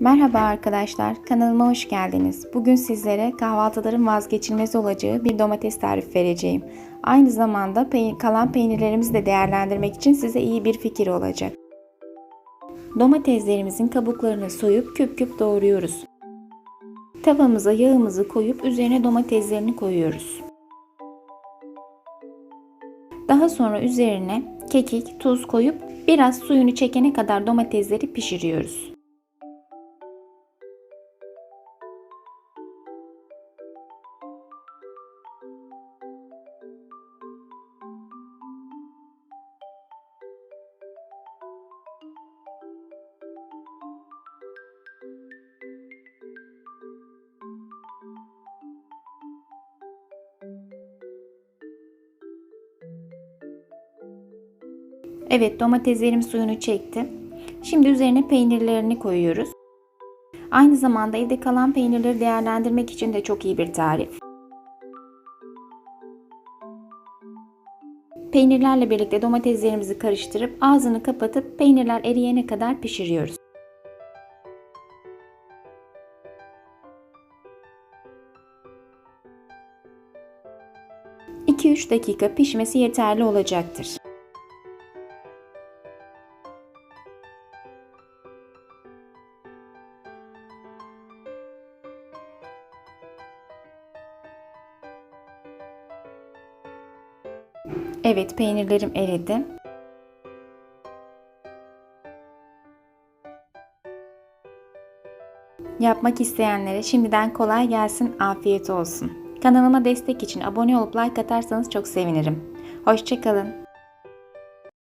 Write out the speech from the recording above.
Merhaba arkadaşlar, kanalıma hoş geldiniz. Bugün sizlere kahvaltıların vazgeçilmez olacağı bir domates tarifi vereceğim. Aynı zamanda peyn- kalan peynirlerimizi de değerlendirmek için size iyi bir fikir olacak. Domateslerimizin kabuklarını soyup küp küp doğruyoruz. Tavamıza yağımızı koyup üzerine domateslerini koyuyoruz. Daha sonra üzerine kekik, tuz koyup biraz suyunu çekene kadar domatesleri pişiriyoruz. Evet domateslerim suyunu çekti. Şimdi üzerine peynirlerini koyuyoruz. Aynı zamanda evde kalan peynirleri değerlendirmek için de çok iyi bir tarif. Peynirlerle birlikte domateslerimizi karıştırıp ağzını kapatıp peynirler eriyene kadar pişiriyoruz. ...2-3 dakika pişmesi yeterli olacaktır. Evet peynirlerim eridi. Yapmak isteyenlere şimdiden kolay gelsin, afiyet olsun. Kanalıma destek için abone olup like atarsanız çok sevinirim. Hoşçakalın.